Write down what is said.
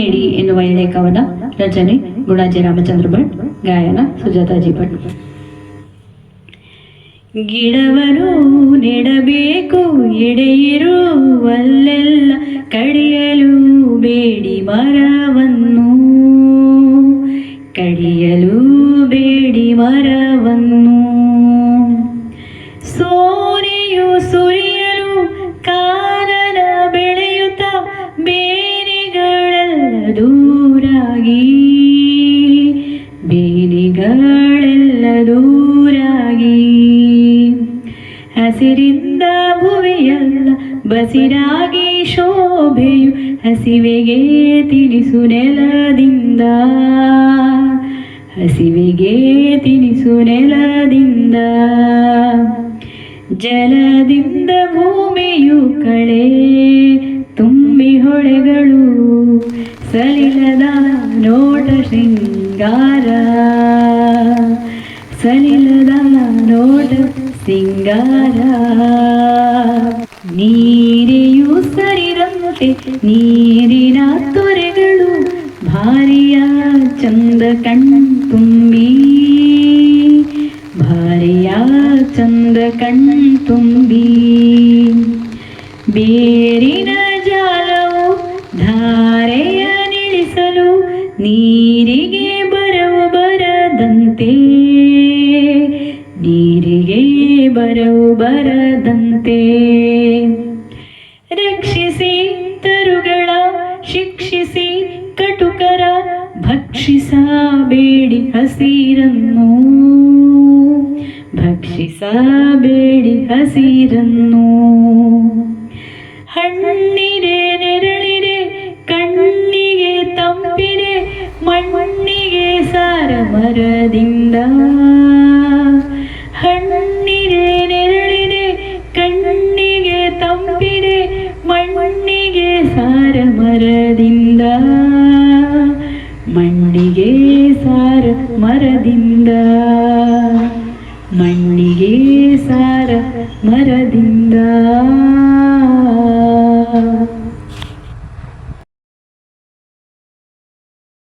ನೀಡಿ ಎನ್ನುವ ಎಳೆ ಕವನ ರಚನೆ ಗುಣಾಜಿ ರಾಮಚಂದ್ರ ಭಟ್ ಗಾಯನ ಸುಜಾತಾಜಿ ಭಟ್ ಗಿಡವನ್ನು ನೆಡಬೇಕು ಎಡೆಯಿರುವಲ್ಲೆಲ್ಲ ಕಡಿಯಲು ಬೇಡಿ ಮರವನ್ನು ಕಡಿಯಲು ಬೇಡಿ ಮರವನ್ನು ಸೋನೆಯು ದೂರಾಗಿ, ಬೇಲಿಗಳೆಲ್ಲ ದೂರಾಗಿ. ಹಸಿರಿಂದ ಭುವಿಯಲ್ಲ ಬಸಿರಾಗಿ, ಶೋಭೆಯು ಹಸಿವೆಗೆ ತಿಳಿಸು ನೆಲದಿಂದ. ಹಸಿವೆಗೆ ತಿಳಿಸು ನೆಲದಿಂದ. ಜಲದಿಂದ ಭೂಮಿಯು ಕಳೆ ಸಲಿಲದ ನೋಟ ಶೃಂಗಾರ ಸಲಿಲದ ನೋಟ ಸಿಂಗಾರ ನೀರೆಯು ಸರಿರಂತೆ ನೀರಿನ ತೊರೆಗಳು ಭಾರಿಯ ಚಂದ ಕಣ್ತುಂಬಿ ಭಾರಿಯ ಚಂದ ಕಣ್ತುಂಬಿ ಬೇರಿನ ನೀರಿಗೆ ಬರವು ಬರದಂತೆ, ನೀರಿಗೆ ಬರವು ಬರದಂತೆ. ರಕ್ಷಿಸಿ ತರುಗಳ, ಶಿಕ್ಷಿಸಿ ಕಟುಕರ, ಭಕ್ಷಿಸಬೇಡಿ ಹಸಿರನ್ನು. ಭಕ್ಷಿಸಬೇಡಿ ಹಸಿರನ್ನು. ಹಣ್ಣಿರೆ ಸಾರ ಮರದಿಂದ ಹಣ್ಣಿಗೆ ನೆರಳಿದೆ, ಕಣ್ಣಿಗೆ ತಂಪಿರೆ ಮಣ್ಣಿಗೆ ಸಾರ ಮರದಿಂದ. ಮಣ್ಣಿಗೆ ಸಾರ ಮರದಿಂದ. ಮಣ್ಣಿಗೆ ಸಾರ ಮರದಿಂದ.